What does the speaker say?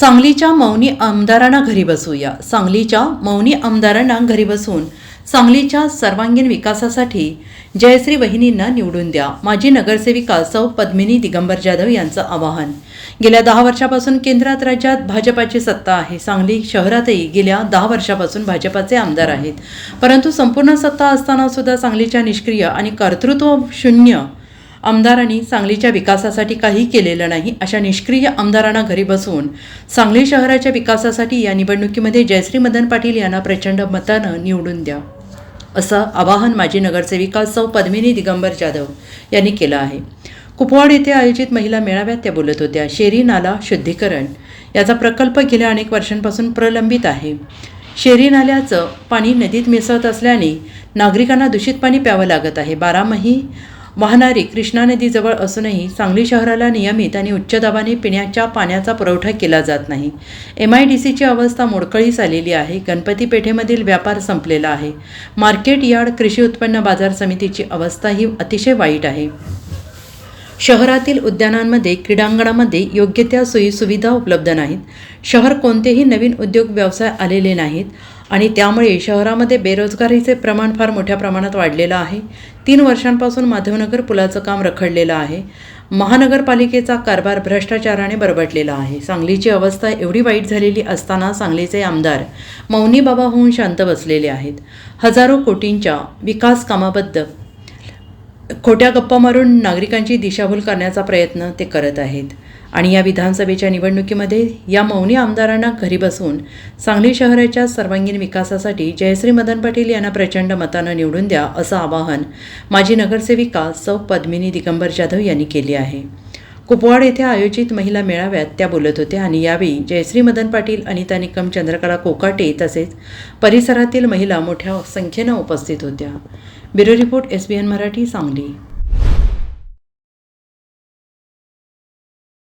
सांगलीच्या मौनी आमदारांना घरी बसूया सांगलीच्या मौनी आमदारांना घरी बसून सांगलीच्या सर्वांगीण विकासासाठी जयश्री वहिनींना निवडून द्या. माजी नगरसेविका सौ पद्मिनी दिगंबर जाधव यांचं आवाहन. गेल्या दहा वर्षापासून केंद्रात राज्यात भाजपाची सत्ता आहे. सांगली शहरातही गेल्या दहा वर्षापासून भाजपाचे आमदार आहेत. परंतु संपूर्ण सत्ता असताना सुद्धा सांगलीच्या निष्क्रिय आणि कर्तृत्व शून्य आमदारांनी सांगलीच्या विकासासाठी काही केलेलं नाही अशा निष्क्रिय आमदारांना घरी बसवून सांगली शहराच्या विकासासाठी या निवडणुकीमध्ये जयश्री मदन पाटील यांना प्रचंड मतानं निवडून द्या असं आवाहन माजी नगरसेविका सौ पद्मिनी दिगंबर जाधव यांनी केलं आहे. कुपवाड येथे आयोजित महिला मेळाव्यात त्या बोलत होत्या शेरी नाला शुद्धीकरण याचा प्रकल्प गेल्या अनेक वर्षांपासून प्रलंबित आहे. शेरी नाल्याचं पाणी नदीत मिसळत असल्याने नागरिकांना दूषित पाणी प्यावं लागत आहे. बारामही वाहणारी कृष्णा नदीजवळ असूनही सांगली शहराला नियमित आणि उच्च दाबाने पिण्याच्या पाण्याचा पुरवठा केला जात नाही. एम आय डी सीची अवस्था मोडकळीस आलेली आहे. गणपती पेठेमधील व्यापार संपलेला आहे. मार्केट यार्ड कृषी उत्पन्न बाजार समितीची अवस्था ही अतिशय वाईट आहे. शहरातील उद्यानांमध्ये क्रीडांगणामध्ये योग्य त्या सोयीसुविधा उपलब्ध नाहीत. शहर कोणतेही नवीन उद्योग व्यवसाय आलेले नाहीत आणि त्यामुळे शहरामध्ये बेरोजगारीचे प्रमाण फार मोठ्या प्रमाणात वाढलेलं आहे. तीन वर्षांपासून माधवनगर पुलाचं काम रखडलेलं आहे. महानगरपालिकेचा कारभार भ्रष्टाचाराने बरबटलेला आहे. सांगलीची अवस्था एवढी वाईट झालेली असताना सांगलीचे आमदार मौनी बाबा होऊन शांत बसलेले आहेत. हजारो कोटींच्या विकास कामाबद्दल खोट्या गप्पा मारून नागरिकांची दिशाभूल करण्याचा प्रयत्न ते करत आहेत. आणि या विधानसभेच्या निवडणुकीमध्ये या मौनी आमदारांना घरी बसवून सांगली शहराच्या सर्वांगीण विकासासाठी जयश्री मदन पाटील यांना प्रचंड मतानं निवडून द्या असं आवाहन माजी नगरसेविका सौ पद्मिनी दिगंबर जाधव यांनी केले आहे. कुपवाड येथे आयोजित महिला मेळाव्यात त्या बोलत होत्या आणि यावेळी जयश्री मदन पाटील अनिता निकम चंद्रकला कोकाटे तसेच परिसरातील महिला मोठ्या संख्येनं उपस्थित होत्या. Bureau report S B N Marathi Sangli.